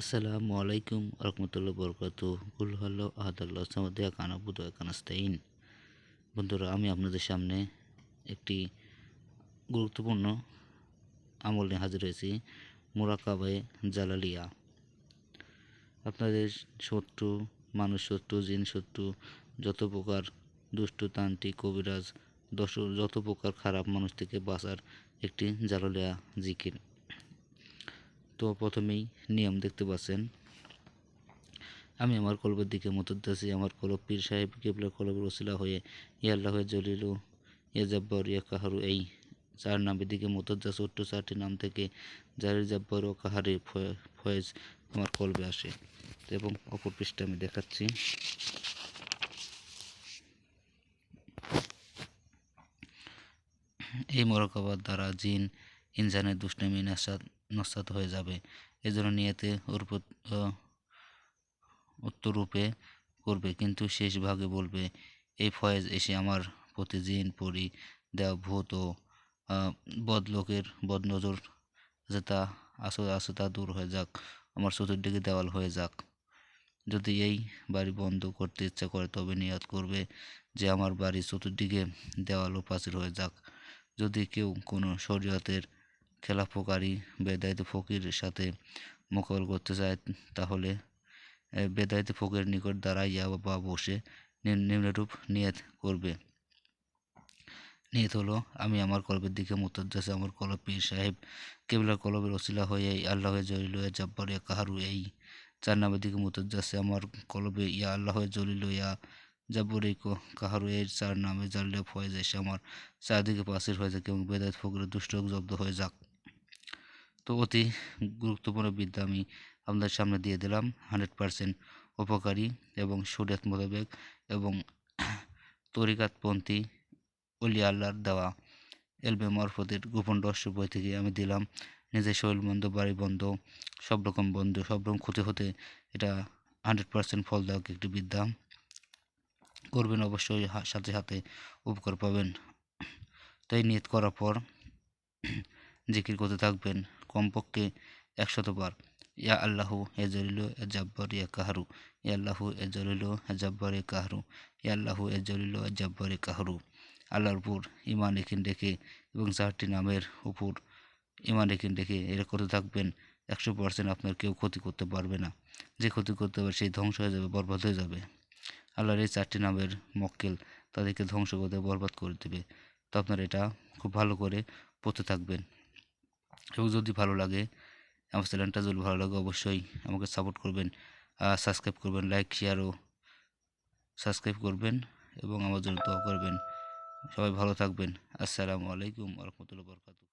আসসালামু আলাইকুম রহমতুল্লাহ বরকাত কুল হল্লো আহাদাল্লাহ সামাদিয়া কানাবুদ কানাস্তাইন বন্ধুরা, আমি আপনাদের সামনে একটি গুরুত্বপূর্ণ আমল নিয়ে হাজির হয়েছি, মোরাকাবায়ে জালালিয়া। আপনাদের শত্রু, মানুষ শত্রু, জিন শত্রু, যত প্রকার দুষ্টু, তান্ত্রিক, কবিরাজ, দশ, যত প্রকার খারাপ মানুষ থেকে বাঁচার একটি জালালিয়া জিকির। তো প্রথমেই নিয়ম দেখতে পাচ্ছেন। আমি আমার কলবের দিকে মতদাসি আমার কলব পীর সাহেব কেবলা কলবের ওসিলা হয়ে ইয়াল্লাহ জলিলু ইয়া জাব্বর ইয়া কাহারু, এই চার নামের দিকে মতদ্দা ছোট্ট চারটি নাম থেকে জারির জাব্বর ও কাহারে ফয়েজ আমার কলবে আসে। এবং অপর পৃষ্ঠে আমি দেখাচ্ছি। এই মরকাবার দ্বারা জিন, ইনসানের দুষ্টামি নাসাদ নস্বাত হয়ে যাবে। এজন্য নিয়েতে উত্তরূপে করবে। কিন্তু শেষ ভাগে বলবে এই ফয়েজ এসে আমার প্রতি জিন পরি দেওয়া ভূত ও বদলোকের বদনজর তা আসো আসো তা দূর হয়ে যাক। আমার চতুর্দিকে দেওয়াল হয়ে যাক। যদি এই বাড়ি বন্ধ করতে ইচ্ছা করে, তবে নিয়াত করবে যে আমার বাড়ি চতুর্দিকে দেওয়াল ও পাঁচিল হয়ে যাক। যদি কেউ কোনো শরীয়তের খেলাফকারী বেদায়িত ফকির সাথে মোকাবেল করতে চায়, তাহলে বেদায়িত ফকির নিকট দাঁড়াইয়া বা বসে নিম্নরূপ নিয়ত করবে। নিয়ত হলো, আমি আমার কলবের দিকে মুতাদ্দাসে আমার কলব পীর সাহেব, কেবলার কলবের ওসিলা হয়ে আল্লাহ জলিল জব্বার কাহারু এই চার নামের দিকে মুতাদ্দাসে আমার কলবে ইয়া আল্লাহ জলিল ইয়া জাব্বর কাহারু এর চার নামে জানলে ফয়েজ এসে আমার চারদিকে পাশের হয়ে যাক এবং বেদায়ত ফকিরের দুষ্ট জব্দ হয়ে যাক। তো অতি গুরুত্বপূর্ণ বিদ্যা আমি আপনাদের সামনে দিয়ে দিলাম। হান্ড্রেড পারসেন্ট উপকারী এবং শরীয়ত মোতাবেক এবং তরিকাতপন্থী অলি আল্লাহর দেওয়া এলবে মরফতের গোপন রহস্য বই থেকে আমি দিলাম। নিজের শরীর বন্ধ বাড়ি বন্ধ সব রকম বন্ধ সব রকম ক্ষতি হতে এটা হান্ড্রেড পারসেন্ট ফলদায়ক একটি বিদ্যা। করবেন অবশ্যই সাথে সাথে উপকার পাবেন। তাই নিয়ত করার পর জিকির করতে থাকবেন। কমপক্ষে একশতবার। ইয়া আল্লাহু এ জলিল এ জাব্বর ইয়া কাহারু। ইয়া আল্লাহু এ জলিল এ জাব্বর এ কাহারু। ইয়া আল্লাহু এ জলিল এ জাব্বর এ কাহারু। আল্লাহর উপর ইমান এখিন রেখে এবং চারটি নামের উপর ইমান এখিন রেখে এরা করতে থাকবেন, একশো পার্সেন্ট আপনার কেউ ক্ষতি করতে পারবে না। যে ক্ষতি করতে পারে সেই ধ্বংস হয়ে যাবে, বরবাদ হয়ে যাবে। আল্লাহর এই চারটি নামের মক্কেল তাদেরকে ধ্বংস করতে বরবাদ করে দেবে। তো আপনারা এটা খুব ভালো করে পড়তে থাকবেন। এবং যদি ভালো লাগে, আমার চ্যানেলটা যদি ভালো লাগে অবশ্যই আমাকে সাপোর্ট করবেন। সাবস্ক্রাইব করবেন লাইক শেয়ারও সাবস্ক্রাইব করবেন এবং আমার জন্য দোয়া করবেন। সবাই ভালো থাকবেন। আসসালামু আলাইকুম রহমতুল্লাহ বরকাতু